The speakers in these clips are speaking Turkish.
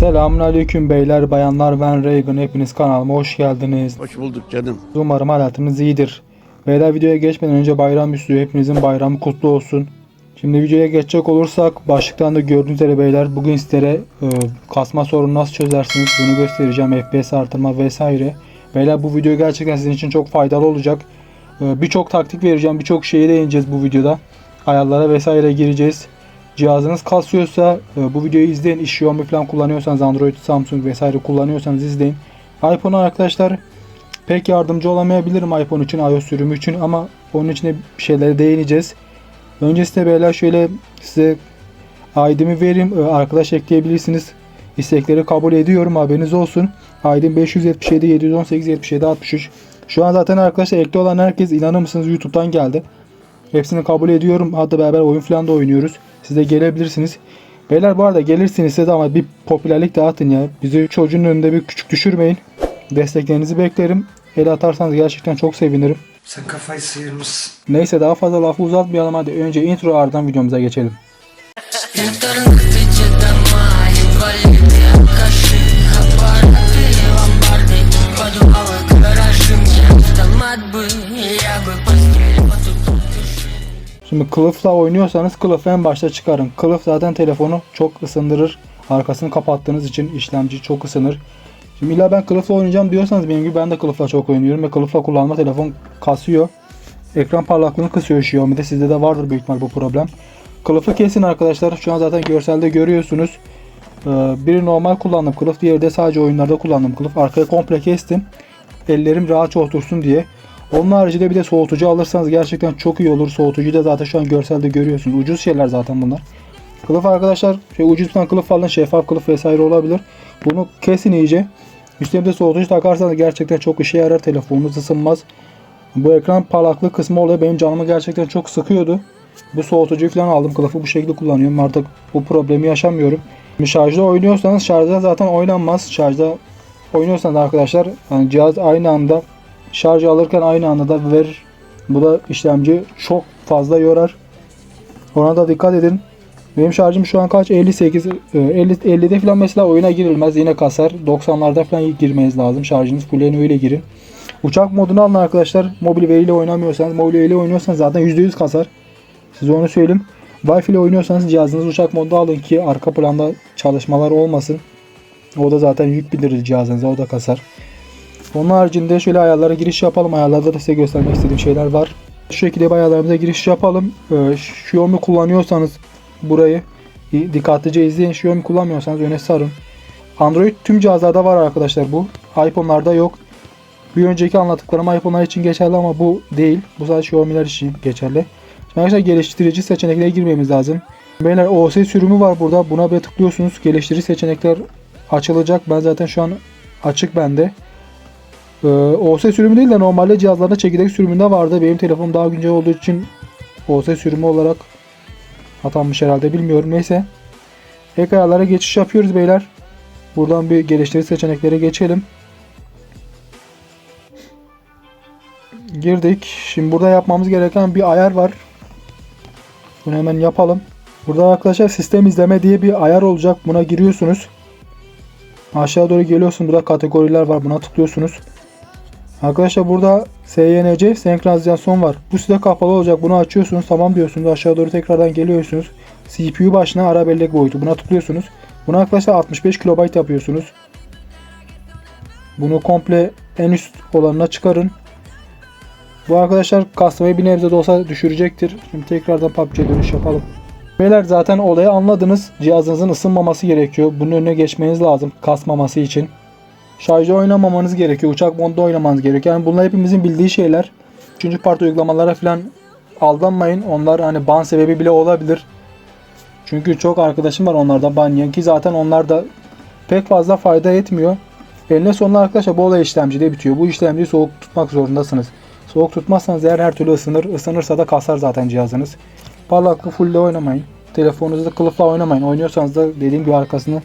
Selamünaleyküm beyler bayanlar ben Reagan hepiniz kanalıma hoş geldiniz. Hoş bulduk canım. Umarım hayatınız iyidir. Beyler videoya geçmeden önce bayram üstü hepinizin bayramı kutlu olsun. Şimdi videoya geçecek olursak başlıktan da gördüğünüz üzere beyler bugün sizlere e, kasma sorunu nasıl çözersiniz bunu göstereceğim FPS artırma vesaire. Beyler bu video gerçekten sizin için çok faydalı olacak. E, birçok taktik vereceğim birçok şeye değineceğiz bu videoda. Ayarlara vesaire gireceğiz. Cihazınız kasıyorsa e, bu videoyu izleyin. Xiaomi falan kullanıyorsanız Android, Samsung vesaire kullanıyorsanız izleyin. iPhone arkadaşlar pek yardımcı olamayabilirim iPhone için, iOS sürümü için ama onun için de bir şeylere değineceğiz. Öncesinde beyler şöyle size ID'mi vereyim. E, Arkadaş ekleyebilirsiniz. İstekleri kabul ediyorum haberiniz olsun. ID'm 577 718 77 63. Şu an zaten arkadaşlar ekli olan herkes inanır mısınız YouTube'dan geldi. Hepsini kabul ediyorum. Hatta beraber oyun falan da oynuyoruz. Siz de gelebilirsiniz. Beyler bu arada gelirsiniz de ama bir popülerlik dağıtın ya. Bizi çocuğun önünde bir küçük düşürmeyin. Desteklerinizi beklerim. El atarsanız gerçekten çok sevinirim. Sen kafayı sıyırmışsın. Neyse daha fazla lafı uzatmayalım hadi önce intro ardından videomuza geçelim. Şimdi kılıfla oynuyorsanız kılıfı en başta çıkarın. Kılıf zaten telefonu çok ısındırır. Arkasını kapattığınız için işlemci çok ısınır. Şimdi illa ben kılıfla oynayacağım diyorsanız benim gibi ben de kılıfla çok oynuyorum ve kılıfla kullanma telefon kasıyor. Ekran parlaklığını kısıyor Xiaomi'de. Sizde de vardır büyük ihtimal bu problem. Kılıfı kesin arkadaşlar. Şu an zaten görselde görüyorsunuz. Ee, biri normal kullandım kılıf. Diğeri de sadece oyunlarda kullandım kılıf. Arkaya komple kestim. Ellerim rahatça otursun diye. Onun haricinde bir de soğutucu alırsanız gerçekten çok iyi olur. Soğutucuyu da zaten şu an görselde görüyorsunuz. Ucuz şeyler zaten bunlar. Kılıf arkadaşlar şey ucuz falan kılıf falan şeffaf kılıf vesaire olabilir. Bunu kesin iyice. Üstüne de soğutucu takarsanız gerçekten çok işe yarar. Telefonunuz ısınmaz. Bu ekran parlaklık kısmı oluyor. Benim canımı gerçekten çok sıkıyordu. Bu soğutucuyu falan aldım. Kılıfı bu şekilde kullanıyorum. Artık bu problemi yaşamıyorum. Şarjda oynuyorsanız şarjda zaten oynanmaz. Şarjda oynuyorsanız arkadaşlar yani cihaz aynı anda şarj alırken aynı anda da verir. Bu da işlemci çok fazla yorar. Ona da dikkat edin. Benim şarjım şu an kaç? 58. e, 50 50'de falan mesela oyuna girilmez. Yine kasar. 90'larda falan girmeniz lazım. Şarjınız fulleni öyle girin. Uçak modunu alın arkadaşlar. Mobil veriyle oynamıyorsanız, mobil veriyle oynuyorsanız zaten %100 kasar. Size onu söyleyeyim. Wi-Fi ile oynuyorsanız cihazınızı uçak modunda alın ki arka planda çalışmalar olmasın. O da zaten yük bindirir cihazınıza. O da kasar. Onun haricinde şöyle ayarlara giriş yapalım. Ayarlarda da size göstermek istediğim şeyler var. Şu şekilde ayarlarımıza giriş yapalım. Ee, Xiaomi kullanıyorsanız burayı dikkatlice izleyin. Xiaomi kullanmıyorsanız öne sarın. Android tüm cihazlarda var arkadaşlar bu. iPhone'larda yok. Bir önceki anlattıklarım iPhone'lar için geçerli ama bu değil. Bu sadece Xiaomi'ler için geçerli. Şimdi arkadaşlar geliştirici seçeneklere girmemiz lazım. Beyler OS sürümü var burada. Buna bir tıklıyorsunuz. Geliştirici seçenekler açılacak. Ben zaten şu an açık bende. Ee, OS sürümü değil de normalde cihazlarda çekirdek sürümünde vardı. Benim telefonum daha güncel olduğu için OS sürümü olarak atanmış herhalde bilmiyorum. Neyse. Ek ayarlara geçiş yapıyoruz beyler. Buradan bir geliştirici seçeneklere geçelim. Girdik. Şimdi burada yapmamız gereken bir ayar var. Bunu hemen yapalım. Burada arkadaşlar sistem izleme diye bir ayar olacak. Buna giriyorsunuz. Aşağı doğru geliyorsun. Burada kategoriler var. Buna tıklıyorsunuz. Arkadaşlar burada SYNC senkronizasyon var. Bu size kapalı olacak. Bunu açıyorsunuz. Tamam diyorsunuz. Aşağı doğru tekrardan geliyorsunuz. CPU başına ara bellek boyutu. Buna tıklıyorsunuz. Bunu arkadaşlar 65 KB yapıyorsunuz. Bunu komple en üst olanına çıkarın. Bu arkadaşlar kasmayı bir nebze de olsa düşürecektir. Şimdi tekrardan PUBG'ye dönüş yapalım. Beyler zaten olayı anladınız. Cihazınızın ısınmaması gerekiyor. Bunun önüne geçmeniz lazım kasmaması için. Şarjda oynamamanız gerekiyor. Uçak modda oynamanız gerekiyor. Yani bunlar hepimizin bildiği şeyler. Üçüncü parti uygulamalara falan aldanmayın. Onlar hani ban sebebi bile olabilir. Çünkü çok arkadaşım var onlardan ban yiyen ki zaten onlar da pek fazla fayda etmiyor. Eline sonunda arkadaşlar bu olay işlemcide bitiyor. Bu işlemciyi soğuk tutmak zorundasınız. Soğuk tutmazsanız eğer her türlü ısınır. Isınırsa da kasar zaten cihazınız. Parlaklığı full oynamayın. Telefonunuzda kılıfla oynamayın. Oynuyorsanız da dediğim gibi arkasını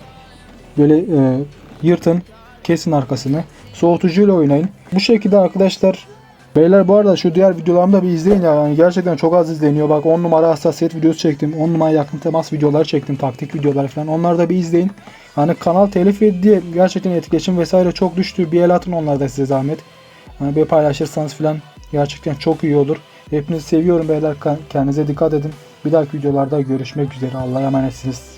böyle e, yırtın kesin arkasını. Soğutucuyla oynayın. Bu şekilde arkadaşlar Beyler bu arada şu diğer videolarımı da bir izleyin ya. Yani gerçekten çok az izleniyor. Bak 10 numara hassasiyet videosu çektim. 10 numara yakın temas videolar çektim. Taktik videolar falan. Onları da bir izleyin. Hani kanal telif diye gerçekten etkileşim vesaire çok düştü. Bir el atın onlarda size zahmet. Hani bir paylaşırsanız falan gerçekten çok iyi olur. Hepinizi seviyorum beyler. Kendinize dikkat edin. Bir dahaki videolarda görüşmek üzere. Allah'a emanetsiniz.